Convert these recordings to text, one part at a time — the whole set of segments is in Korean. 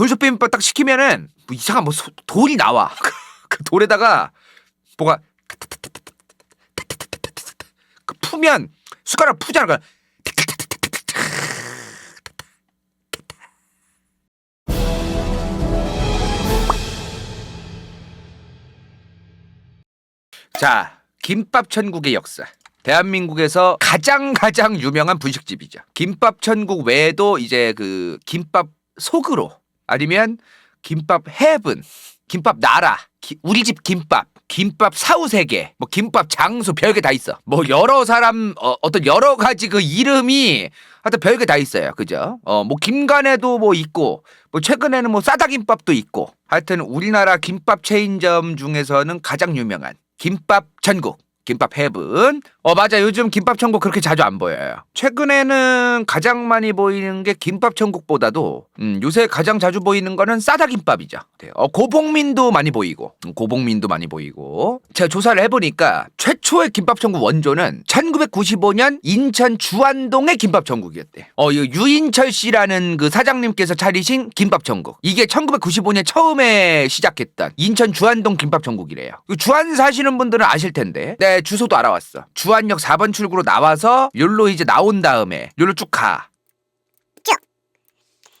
돌솥 비빔밥 딱 시키면은 뭐 이상한 뭐 소- 돌이 나와. 그 돌에다가 뭐가 그 푸면 숟가락 푸잖아. 그 자, 김밥 천국의 역사. 대한민국에서 가장 가장 유명한 분식집이죠. 김밥 천국 외에도 이제 그 김밥 속으로 아니면 김밥 헤븐, 김밥 나라, 기- 우리 집 김밥, 김밥 사후세계, 뭐 김밥 장수 별게 다 있어. 뭐 여러 사람 어, 어떤 여러 가지 그 이름이 하여튼 별게 다 있어요. 그죠? 어, 뭐 김간에도 뭐 있고 뭐 최근에는 뭐 싸다김밥도 있고 하여튼 우리나라 김밥 체인점 중에서는 가장 유명한 김밥 천국. 김밥 헤븐. 어, 맞아. 요즘 김밥 천국 그렇게 자주 안 보여요. 최근에는 가장 많이 보이는 게 김밥 천국보다도, 음, 요새 가장 자주 보이는 거는 싸다 김밥이죠. 네. 어, 고봉민도 많이 보이고, 음, 고봉민도 많이 보이고. 제가 조사를 해보니까 최초의 김밥 천국 원조는 1995년 인천 주안동의 김밥 천국이었대. 어, 이 유인철 씨라는 그 사장님께서 차리신 김밥 천국. 이게 1995년 처음에 시작했던 인천 주안동 김밥 천국이래요. 이 주안 사시는 분들은 아실 텐데. 네, 주소도 알아왔어. 주 안역 4번 출구로 나와서 여기로 이제 나온 다음에 여기로 쭉 가.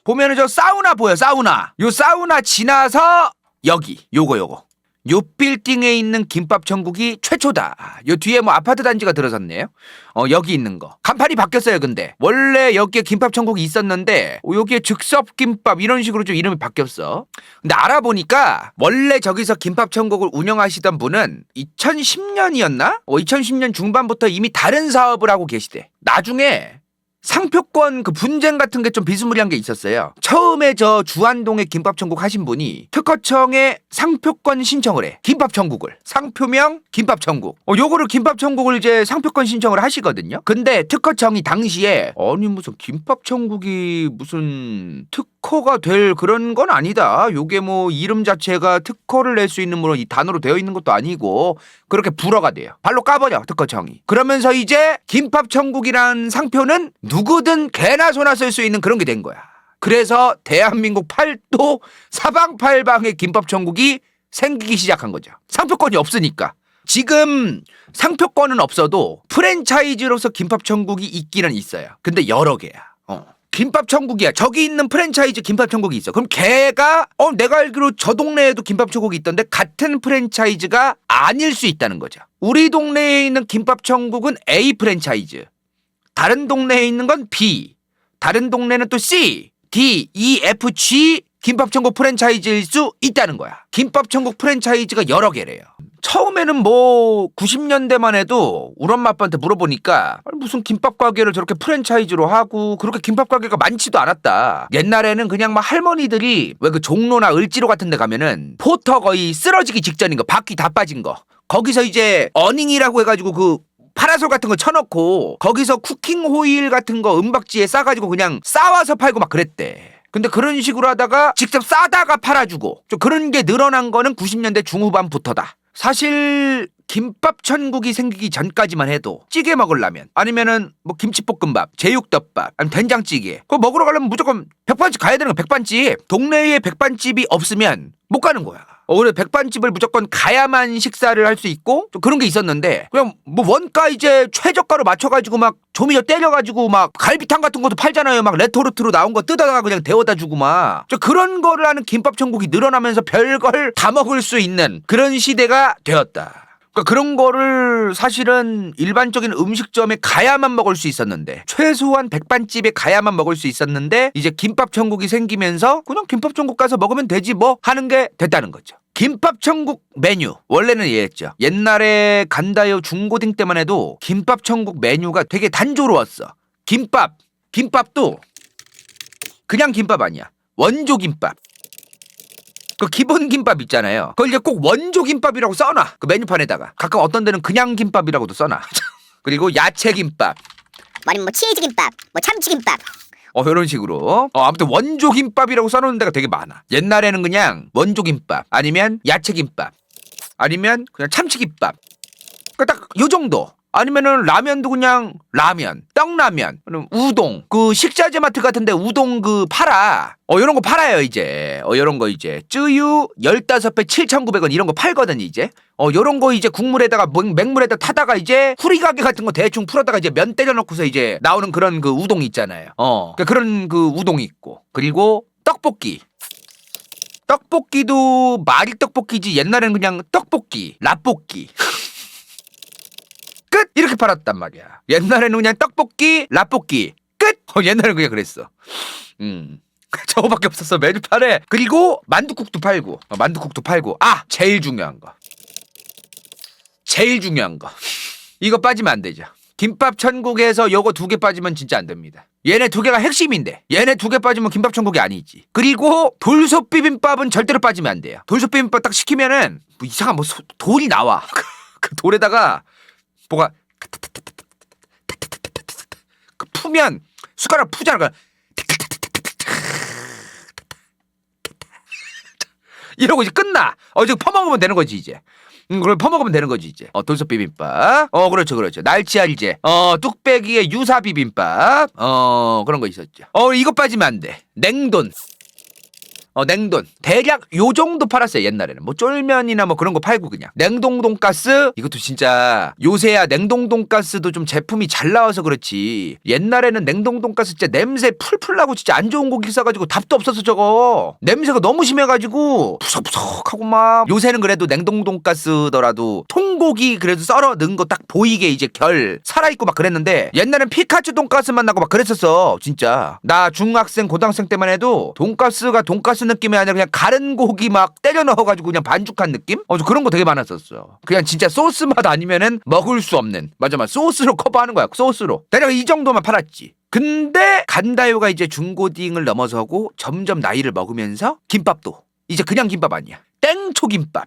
보면은 저 사우나 보여, 사우나. 요 사우나 지나서 여기, 요거 요거. 요 빌딩에 있는 김밥 천국이 최초다. 요 뒤에 뭐 아파트 단지가 들어섰네요. 어, 여기 있는 거. 간판이 바뀌었어요, 근데. 원래 여기에 김밥 천국이 있었는데, 어, 여기에 즉석 김밥 이런 식으로 좀 이름이 바뀌었어. 근데 알아보니까, 원래 저기서 김밥 천국을 운영하시던 분은 2010년이었나? 어, 2010년 중반부터 이미 다른 사업을 하고 계시대. 나중에 상표권 그 분쟁 같은 게 좀 비스무리한 게 있었어요. 처음에 저 주안동에 김밥 천국 하신 분이 특허청에 상표권 신청을 해. 김밥 천국을. 상표명 김밥 천국. 어, 요거를 김밥 천국을 이제 상표권 신청을 하시거든요. 근데 특허청이 당시에 아니 무슨 김밥 천국이 무슨 특 허가 될 그런 건 아니다. 요게 뭐 이름 자체가 특허를 낼 수 있는 뭐이 단어로 되어 있는 것도 아니고 그렇게 불어가 돼요. 발로 까버려 특허청이. 그러면서 이제 김밥 천국이란 상표는 누구든 개나 소나 쓸 수 있는 그런 게 된 거야. 그래서 대한민국 팔도 사방팔방의 김밥 천국이 생기기 시작한 거죠. 상표권이 없으니까. 지금 상표권은 없어도 프랜차이즈로서 김밥 천국이 있기는 있어요. 근데 여러 개야. 어. 김밥 천국이야. 저기 있는 프랜차이즈 김밥 천국이 있어. 그럼 걔가 어 내가 알기로 저 동네에도 김밥 천국이 있던데 같은 프랜차이즈가 아닐 수 있다는 거죠. 우리 동네에 있는 김밥 천국은 A 프랜차이즈. 다른 동네에 있는 건 B. 다른 동네는 또 C, D, E, F, G 김밥 천국 프랜차이즈일 수 있다는 거야. 김밥 천국 프랜차이즈가 여러 개래요. 처음에는 뭐 90년대만 해도 우리 엄마 아빠한테 물어보니까 무슨 김밥 가게를 저렇게 프랜차이즈로 하고 그렇게 김밥 가게가 많지도 않았다. 옛날에는 그냥 막 할머니들이 왜 그 종로나 을지로 같은 데 가면은 포터 거의 쓰러지기 직전인 거 바퀴 다 빠진 거 거기서 이제 어닝이라고 해가지고 그 파라솔 같은 거 쳐놓고 거기서 쿠킹 호일 같은 거 은박지에 싸가지고 그냥 싸와서 팔고 막 그랬대. 근데 그런 식으로 하다가 직접 싸다가 팔아주고 좀 그런 게 늘어난 거는 90년대 중후반부터다. 사실 김밥 천국이 생기기 전까지만 해도 찌개 먹으려면 아니면은 뭐 김치볶음밥, 제육덮밥, 아니면 된장찌개 그거 먹으러 가려면 무조건 백반집 가야 되는 거야 백반집. 동네에 백반집이 없으면 못 가는 거야 어, 그래 백반집을 무조건 가야만 식사를 할 수 있고 좀 그런 게 있었는데 그냥 뭐 원가 이제 최저가로 맞춰가지고 막 조미료 때려가지고 막 갈비탕 같은 것도 팔잖아요 막 레토르트로 나온 거 뜯어다가 그냥 데워다 주고 막 저 그런 거를 하는 김밥 천국이 늘어나면서 별걸 다 먹을 수 있는 그런 시대가 되었다. 그러니까 그런 거를 사실은 일반적인 음식점에 가야만 먹을 수 있었는데 최소한 백반집에 가야만 먹을 수 있었는데 이제 김밥 천국이 생기면서 그냥 김밥 천국 가서 먹으면 되지 뭐 하는 게 됐다는 거죠. 김밥 천국 메뉴 원래는 이랬죠. 옛날에 간다요 중고딩 때만 해도 김밥 천국 메뉴가 되게 단조로웠어. 김밥 김밥도 그냥 김밥 아니야. 원조 김밥. 그 기본 김밥 있잖아요. 그걸 이제 꼭 원조 김밥이라고 써놔. 그 메뉴판에다가. 가끔 어떤 데는 그냥 김밥이라고도 써놔. 그리고 야채 김밥. 뭐 치즈 김밥, 뭐 참치 김밥. 어, 이런 식으로. 어, 아무튼 원조 김밥이라고 써놓는 데가 되게 많아. 옛날에는 그냥 원조 김밥, 아니면 야채 김밥, 아니면 그냥 참치 김밥. 그딱 요 정도. 아니면은 라면도 그냥 라면, 떡라면, 우동, 그 식자재 마트 같은데 우동 그 팔아. 어, 요런 거 팔아요, 이제. 어, 요런 거 이제. 쯔유 15배 7,900원 이런 거 팔거든, 이제. 어, 요런 거 이제 국물에다가 맹- 맹물에다 타다가 이제 후리가게 같은 거 대충 풀었다가 이제 면 때려놓고서 이제 나오는 그런 그 우동 있잖아요. 어, 그런그 우동이 있고. 그리고 떡볶이. 떡볶이도 말이 떡볶이지 옛날에는 그냥 떡볶이, 라볶이. 끝! 이렇게 팔았단 말이야. 옛날에는 그냥 떡볶이, 라볶이 끝. 어, 옛날에는 그냥 그랬어. 음. 저거밖에 없었어 메뉴판에. 그리고 만두국도 팔고 어, 만두국도 팔고. 아! 제일 중요한 거. 제일 중요한 거. 이거 빠지면 안 되죠. 김밥 천국에서 요거 두 개 빠지면 진짜 안 됩니다. 얘네 두 개가 핵심인데. 얘네 두 개 빠지면 김밥 천국이 아니지. 그리고 돌솥 비빔밥은 절대로 빠지면 안 돼요. 돌솥 비빔밥 딱 시키면은 뭐 이상한 뭐 소- 돌이 나와. 그 돌에다가 뭐가 그 푸면 숟가락 푸잖아 그 이러고 이제 끝나. 어 이제 퍼먹으면 되는 거지 이제. 음, 그걸 퍼먹으면 되는 거지 이제. 어 돌솥 비빔밥. 어 그렇죠 그렇죠. 날치알이제. 어 뚝배기에 유사 비빔밥. 어 그런 거 있었죠. 어 이거 빠지면 안 돼. 냉돈 어 냉돈. 대략 요 정도 팔았어요 옛날에는. 뭐 쫄면이나 뭐 그런 거 팔고 그냥. 냉동 돈가스? 이것도 진짜 요새야 냉동 돈가스도 좀 제품이 잘 나와서 그렇지. 옛날에는 냉동 돈가스 진짜 냄새 풀풀 나고 진짜 안 좋은 고기 싸가지고 답도 없어서 저거. 냄새가 너무 심해가지고 푸석푸석하고 막. 요새는 그래도 냉동 돈가스더라도 통 고기 그래도 썰어 넣은 거 딱 보이게 이제 결 살아있고 막 그랬는데 옛날엔 피카츄 돈가스만 나고 막 그랬었어 진짜 나 중학생 고등학생 때만 해도 돈가스가 돈가스 느낌이 아니라 그냥 가른 고기 막 때려 넣어가지고 그냥 반죽한 느낌? 어, 저 그런 거 되게 많았었어. 그냥 진짜 소스 맛 아니면은 먹을 수 없는. 맞아, 맞아. 소스로 커버하는 거야. 소스로. 대략 이 정도만 팔았지. 근데 간다요가 이제 중고딩을 넘어서고 점점 나이를 먹으면서 김밥도 이제 그냥 김밥 아니야. 땡초 김밥.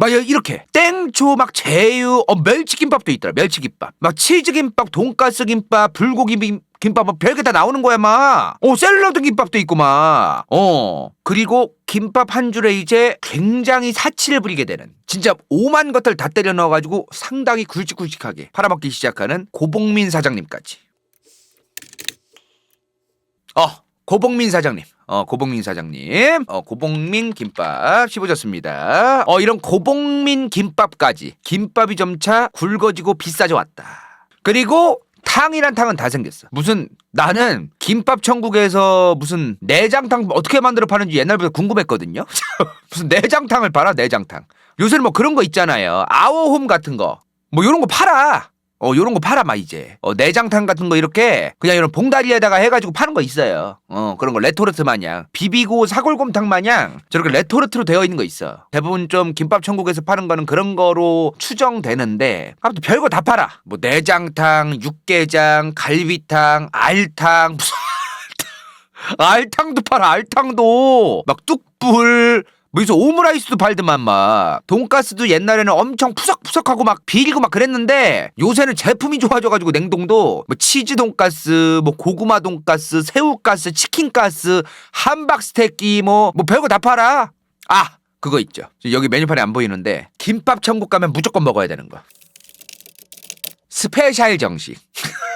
막 이렇게 땡초 막 제유 어 멸치김밥도 있더라. 멸치김밥. 막 치즈김밥 돈가스 김밥 불고기 빔- 김밥 뭐 별게 다 나오는 거야 막어 샐러드 김밥도 있고 막어. 그리고 김밥 한 줄에 이제 굉장히 사치를 부리게 되는 진짜 오만 것들 다 때려 넣어가지고 상당히 굵직굵직하게 팔아먹기 시작하는 고복민 사장님까지. 어 고복민 사장님. 어, 고복민 사장님. 어, 고복민 김밥 씹어졌습니다. 어, 이런 고복민 김밥까지 김밥이 점차 굵어지고 비싸져 왔다. 그리고 탕이란 탕은 다 생겼어. 무슨 나는 김밥 천국에서 무슨 내장탕 어떻게 만들어 파는지 옛날부터 궁금했거든요. 무슨 내장탕을 팔아 내장탕. 요새는 뭐 그런 거 있잖아요. 아워홈 같은 거. 뭐 이런 거 팔아. 어, 요런 거 팔아, 막, 이제. 어, 내장탕 같은 거 이렇게, 그냥 이런 봉다리에다가 해가지고 파는 거 있어요. 어, 그런 거 레토르트 마냥. 비비고 사골곰탕 마냥 저렇게 레토르트로 되어 있는 거 있어. 대부분 좀 김밥 천국에서 파는 거는 그런 거로 추정되는데, 아무튼 별거 다 팔아. 뭐, 내장탕, 육개장, 갈비탕, 알탕, 무슨 알탕도 팔아, 알탕도. 막 뚝불. 뭐 여기서 오므라이스도 팔더만 막 돈가스도 옛날에는 엄청 푸석푸석하고 막 비리고 막 그랬는데 요새는 제품이 좋아져가지고 냉동도 뭐 치즈 돈가스 뭐 고구마 돈가스 새우가스 치킨가스 함박 스테이키 뭐뭐 별거 다 팔아. 아 그거 있죠. 여기 메뉴판에 안 보이는데 김밥 천국 가면 무조건 먹어야 되는 거. 스페셜 정식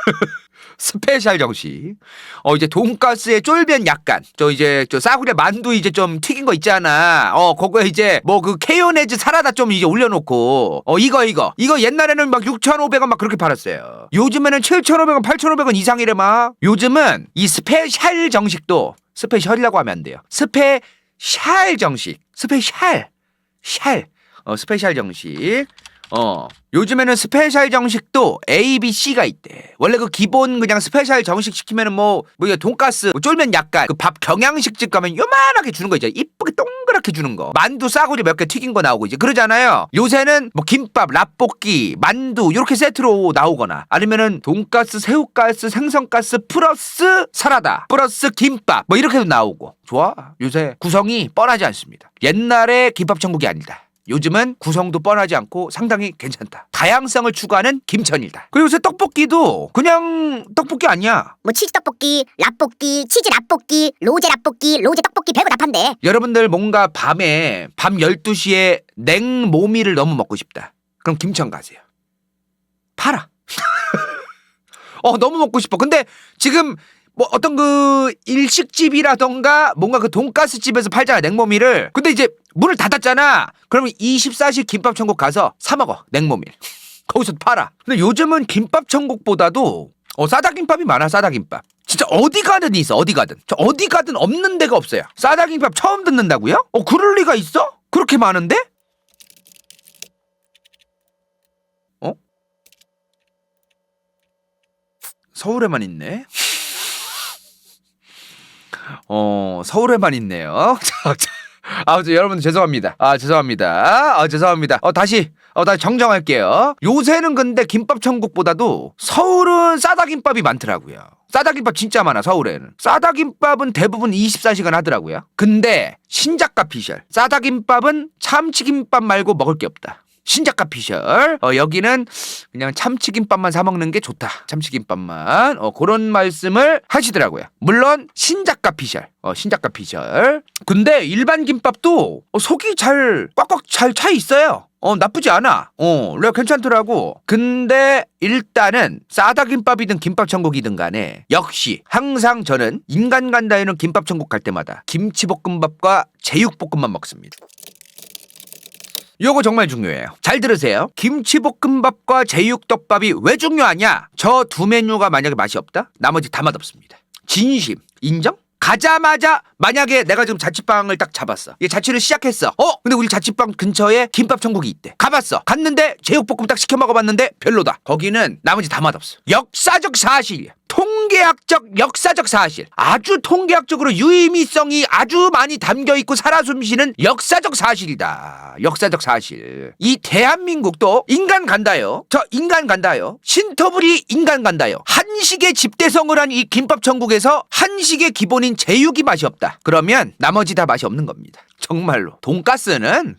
스페셜 정식. 어 이제 돈가스에 쫄면 약간 저 이제 저 싸구려 만두 이제 좀 튀긴 거 있잖아. 어 그거에 이제 뭐 그 케요네즈 사라다 좀 이제 올려놓고 어 이거 이거 이거 옛날에는 막 6,500원 막 그렇게 팔았어요. 요즘에는 7,500원, 8,500원 이상이래 막. 요즘은 이 스페셜 정식도 스페셜이라고 하면 안 돼요. 스페셜 정식, 스페셜, 샬, 어 스페셜 정식. 어 요즘에는 스페셜 정식도 A, B, C가 있대. 원래 그 기본 그냥 스페셜 정식 시키면은 뭐, 뭐, 이게 돈가스, 뭐 쫄면 약간, 그 밥 경양식집 가면 요만하게 주는 거 있잖아. 이쁘게 동그랗게 주는 거. 만두 싸구려 몇개 튀긴 거 나오고 이제 그러잖아요. 요새는 뭐 김밥, 라볶이, 만두, 요렇게 세트로 나오거나 아니면은 돈가스, 새우가스, 생선가스 플러스 사라다, 플러스 김밥, 뭐 이렇게도 나오고. 좋아. 요새 구성이 뻔하지 않습니다. 옛날에 김밥 천국이 아니다. 요즘은 구성도 뻔하지 않고 상당히 괜찮다. 다양성을 추구하는 김천이다. 그리고 요새 떡볶이도 그냥 떡볶이 아니야. 뭐 치즈 떡볶이, 라볶이, 치즈 라볶이, 로제 라볶이, 로제 떡볶이 별거 다 판대. 여러분들 뭔가 밤에 밤 12시에 냉모미를 너무 먹고 싶다. 그럼 김천 가세요. 팔아. 어, 너무 먹고 싶어. 근데 지금 뭐 어떤 그 일식집이라던가 뭔가 그 돈가스 집에서 팔잖아 냉모미를. 근데 이제 문을 닫았잖아. 그러면 24시 김밥 천국 가서 사 먹어 냉모미. 거기서 팔아. 근데 요즘은 김밥 천국보다도 어 싸다김밥이 많아 싸다김밥. 진짜 어디 가든 있어 어디 가든. 저 어디 가든 없는 데가 없어요. 싸다김밥 처음 듣는다고요? 어 그럴 리가 있어? 그렇게 많은데? 어? 서울에만 있네. 어 서울에만 있네요. 아무튼 여러분들 죄송합니다. 아 죄송합니다. 아 죄송합니다. 어 다시 어 다시 정정할게요. 요새는 근데 김밥 천국보다도 서울은 싸다 김밥이 많더라고요. 싸다 김밥 진짜 많아 서울에는. 싸다 김밥은 대부분 24시간 하더라고요. 근데 신작가 피셜 싸다 김밥은 참치 김밥 말고 먹을 게 없다. 신작가 피셜 어 여기는 그냥 참치김밥만 사 먹는 게 좋다. 참치김밥만 어 그런 말씀을 하시더라고요. 물론 신작가 피셜 어 신작가 피셜. 근데 일반 김밥도 어, 속이 잘 꽉꽉 잘 차 있어요. 어 나쁘지 않아. 어 내가 괜찮더라고. 근데 일단은 싸다 김밥이든 김밥 천국이든 간에 역시 항상 저는 인간 간다에는 김밥 천국 갈 때마다 김치볶음밥과 제육볶음만 먹습니다. 요거 정말 중요해요. 잘 들으세요. 김치볶음밥과 제육덮밥이 왜 중요하냐? 저 두 메뉴가 만약에 맛이 없다? 나머지 다 맛없습니다. 진심. 인정? 가자마자 만약에 내가 지금 자취방을 딱 잡았어. 이게 자취를 시작했어. 어? 근데 우리 자취방 근처에 김밥 천국이 있대. 가봤어. 갔는데 제육볶음 딱 시켜 먹어봤는데 별로다. 거기는 나머지 다 맛없어. 역사적 사실이야. 통계학적 역사적 사실. 아주 통계학적으로 유의미성이 아주 많이 담겨 있고 살아 숨쉬는 역사적 사실이다. 역사적 사실. 이 대한민국도 인간 간다요. 저 인간 간다요. 신터불이 인간 간다요. 한식의 집대성을 한 이 김밥 천국에서 한식의 기본인 제육이 맛이 없다. 그러면 나머지 다 맛이 없는 겁니다. 정말로. 돈가스는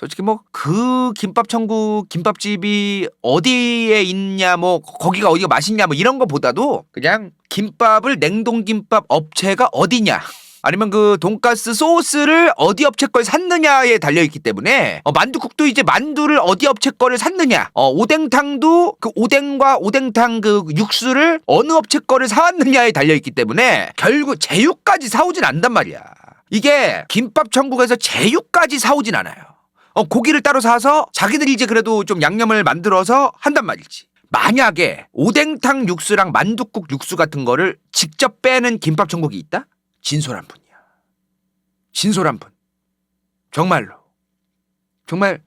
솔직히 뭐 그 김밥 천국 김밥집이 어디에 있냐 뭐 거기가 어디가 맛있냐 뭐 이런 거보다도 그냥 김밥을 냉동 김밥 업체가 어디냐 아니면 그 돈가스 소스를 어디 업체 걸 샀느냐에 달려 있기 때문에 어, 만두국도 이제 만두를 어디 업체 거를 샀느냐 어, 오뎅탕도 그 오뎅과 오뎅탕 그 육수를 어느 업체 거를 사왔느냐에 달려 있기 때문에 결국 제육까지 사오진 않단 말이야. 이게 김밥 천국에서 제육까지 사오진 않아요 어, 고기를 따로 사서 자기들이 이제 그래도 좀 양념을 만들어서 한단 말이지. 만약에 오뎅탕 육수랑 만둣국 육수 같은 거를 직접 빼는 김밥 천국이 있다? 진솔한 분이야. 진솔한 분. 정말로. 정말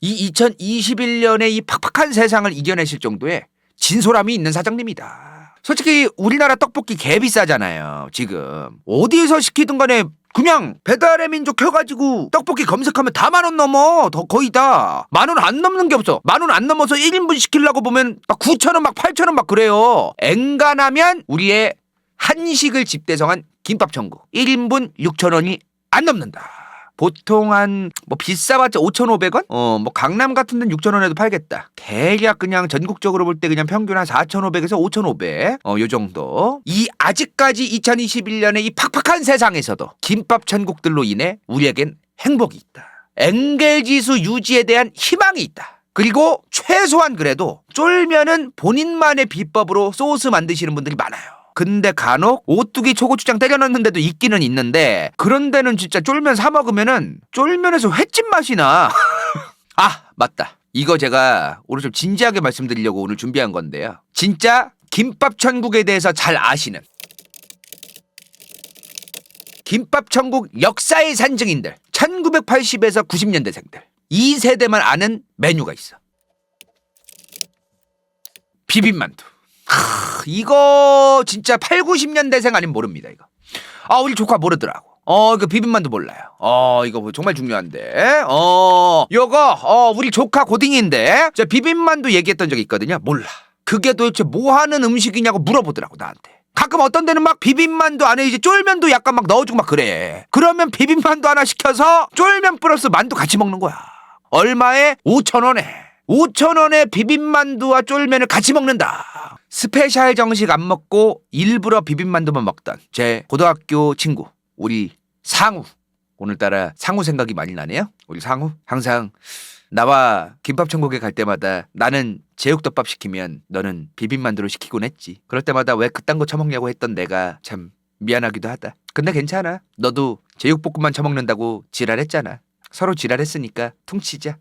이 2021년의 이 팍팍한 세상을 이겨내실 정도의 진솔함이 있는 사장님이다. 솔직히 우리나라 떡볶이 개 비싸잖아요. 지금 어디에서 시키든 간에 그냥 배달의 민족 켜가지고 떡볶이 검색하면 다 만 원 넘어. 더 거의 다. 만 원 안 넘는 게 없어. 만 원 안 넘어서 1인분 시키려고 보면 막 9천 원 막 8천 원 막 그래요. 엔간하면 우리의 한식을 집대성한 김밥 천국. 1인분 6천 원이 안 넘는다. 보통 한 뭐 비싸봤자 5,500원? 어, 뭐 강남 같은 데는 6,000원에도 팔겠다. 대략 그냥 전국적으로 볼 때 그냥 평균 한 4,500에서 5,500. 어, 요 정도. 이 아직까지 2021년의 이 팍팍한 세상에서도 김밥 천국들로 인해 우리에겐 행복이 있다. 엥겔 지수 유지에 대한 희망이 있다. 그리고 최소한 그래도 쫄면은 본인만의 비법으로 소스 만드시는 분들이 많아요. 근데 간혹 오뚜기 초고추장 때려 넣는 데도 있기는 있는데 그런 데는 진짜 쫄면 사 먹으면은 쫄면에서 횟집 맛이 나. 아, 맞다. 이거 제가 오늘 좀 진지하게 말씀드리려고 오늘 준비한 건데요. 진짜 김밥 천국에 대해서 잘 아시는 김밥 천국 역사의 산증인들 1980에서 90년대생들 이 세대만 아는 메뉴가 있어. 비빔만두. 크, 이거 진짜 8, 90년대생 아니면 모릅니다, 이거. 아, 우리 조카 모르더라고. 어, 그 비빔만두 몰라요. 어, 이거 정말 중요한데. 어, 요거, 어, 우리 조카 고딩인데. 저 비빔만두 얘기했던 적이 있거든요. 몰라. 그게 도대체 뭐 하는 음식이냐고 물어보더라고, 나한테. 가끔 어떤 데는 막 비빔만두 안에 이제 쫄면도 약간 막 넣어주고 막 그래. 그러면 비빔만두 하나 시켜서 쫄면 플러스 만두 같이 먹는 거야. 얼마에? 5천 원에 5천원에 비빔만두와 쫄면을 같이 먹는다 스페셜 정식 안 먹고 일부러 비빔만두만 먹던 제 고등학교 친구 우리 상우 오늘따라 상우 생각이 많이 나네요 우리 상우 항상 나와 김밥 천국에 갈 때마다 나는 제육덮밥 시키면 너는 비빔만두를 시키곤 했지. 그럴 때마다 왜 그딴 거 처먹냐고 했던 내가 참 미안하기도 하다. 근데 괜찮아. 너도 제육볶음만 처먹는다고 지랄했잖아. 서로 지랄했으니까 퉁치자.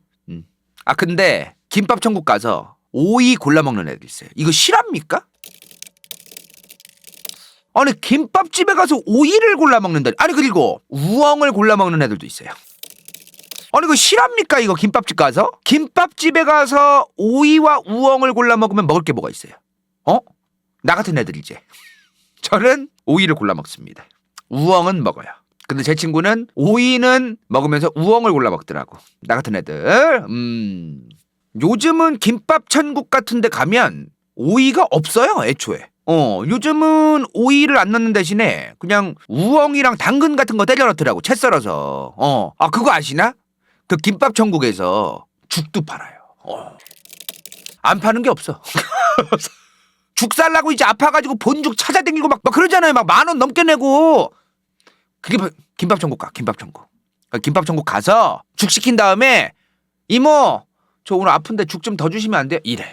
음. 아 근데 김밥 천국 가서 오이 골라 먹는 애들 있어요. 이거 실합니까? 아니 김밥집에 가서 오이를 골라 먹는다. 아니 그리고 우엉을 골라 먹는 애들도 있어요. 아니 이거 실합니까 이거 김밥집 가서? 김밥집에 가서 오이와 우엉을 골라 먹으면 먹을 게 뭐가 있어요? 어? 나 같은 애들 이제 저는 오이를 골라 먹습니다. 우엉은 먹어요. 근데 제 친구는 오이는 먹으면서 우엉을 골라 먹더라고. 나 같은 애들. 음. 요즘은 김밥 천국 같은 데 가면 오이가 없어요, 애초에. 어, 요즘은 오이를 안 넣는 대신에 그냥 우엉이랑 당근 같은 거 때려 넣더라고. 채 썰어서. 어. 아, 그거 아시나? 그 김밥 천국에서 죽도 팔아요. 어. 안 파는 게 없어. 죽 살라고 이제 아파가지고 본죽 찾아다니고 막, 막 그러잖아요. 막 만 원 넘게 내고. 그게 바- 김밥 천국 가, 김밥 천국. 그 김밥 천국 가서 죽 시킨 다음에 이모, 저 오늘 아픈데 죽 좀 더 주시면 안 돼요? 이래.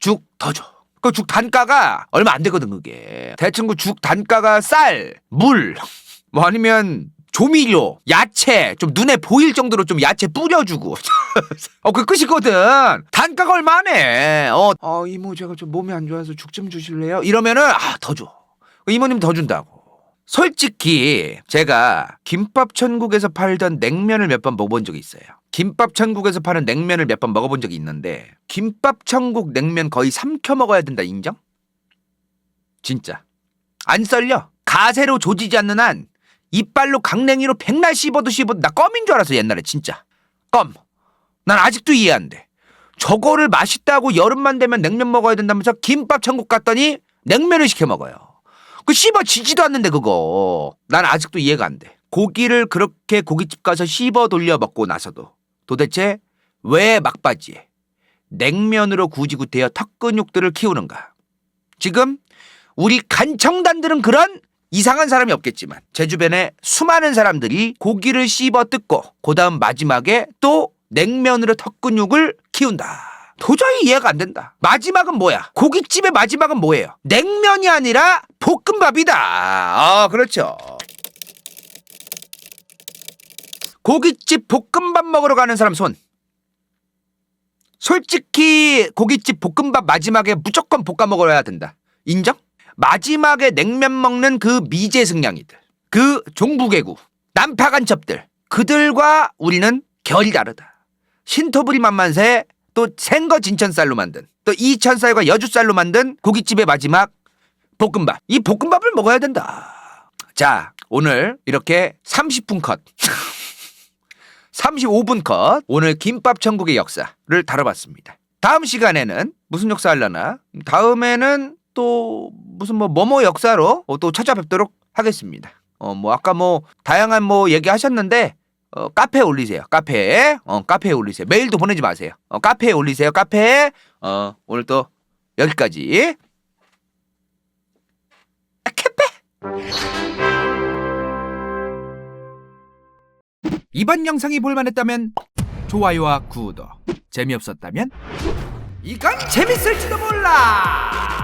죽 더 줘. 그 죽 단가가 얼마 안 되거든, 그게. 대충 그 죽 단가가 쌀, 물, 뭐 아니면 조미료, 야채, 좀 눈에 보일 정도로 좀 야채 뿌려주고. 어, 그 끝이거든. 단가가 얼마네. 어, 어, 이모 제가 좀 몸이 안 좋아서 죽 좀 주실래요? 이러면은, 아, 더 줘. 이모님 더 준다고. 솔직히 제가 김밥 천국에서 팔던 냉면을 몇 번 먹어본 적이 있어요. 김밥 천국에서 파는 냉면을 몇 번 먹어본 적이 있는데 김밥 천국 냉면 거의 삼켜 먹어야 된다 인정? 진짜 안 썰려 가세로 조지지 않는 한 이빨로 강냉이로 백날 씹어도 씹어도 나 껌인 줄 알았어 옛날에 진짜 껌. 난 아직도 이해 안 돼. 저거를 맛있다고 여름만 되면 냉면 먹어야 된다면서 김밥 천국 갔더니 냉면을 시켜 먹어요. 그 씹어지지도 않는데 그거. 난 아직도 이해가 안 돼. 고기를 그렇게 고깃집 가서 씹어 돌려 먹고 나서도 도대체 왜 막바지에 냉면으로 구지구태여 턱 근육들을 키우는가? 지금 우리 간청단들은 그런 이상한 사람이 없겠지만 제 주변에 수많은 사람들이 고기를 씹어 뜯고 그다음 마지막에 또 냉면으로 턱 근육을 키운다. 도저히 이해가 안 된다. 마지막은 뭐야? 고깃집의 마지막은 뭐예요? 냉면이 아니라 볶음밥이다. 아, 그렇죠. 고깃집 볶음밥 먹으러 가는 사람 손. 솔직히 고깃집 볶음밥 마지막에 무조건 볶아 먹어야 된다. 인정? 마지막에 냉면 먹는 그 미제승냥이들, 그 종부개구, 난파간첩들, 그들과 우리는 결이 다르다. 신토부리 만만세 또 생거 진천쌀로 만든 또 이천쌀과 여주쌀로 만든 고깃집의 마지막 볶음밥. 이 볶음밥을 먹어야 된다. 자, 오늘 이렇게 30분 컷. 35분 컷. 오늘 김밥 천국의 역사를 다뤄봤습니다. 다음 시간에는 무슨 역사 하려나? 다음에는 또 무슨 뭐 뭐뭐 역사로 또 찾아뵙도록 하겠습니다. 어 뭐 아까 뭐 다양한 뭐 얘기하셨는데 어 카페에 올리세요. 카페에 어 카페에 올리세요. 메일도 보내지 마세요. 어 카페에 올리세요. 카페에 어 오늘 또 여기까지. 아, 캐페. 이번 영상이 볼만했다면 좋아요와 구독 재미없었다면 이건 재밌을지도 몰라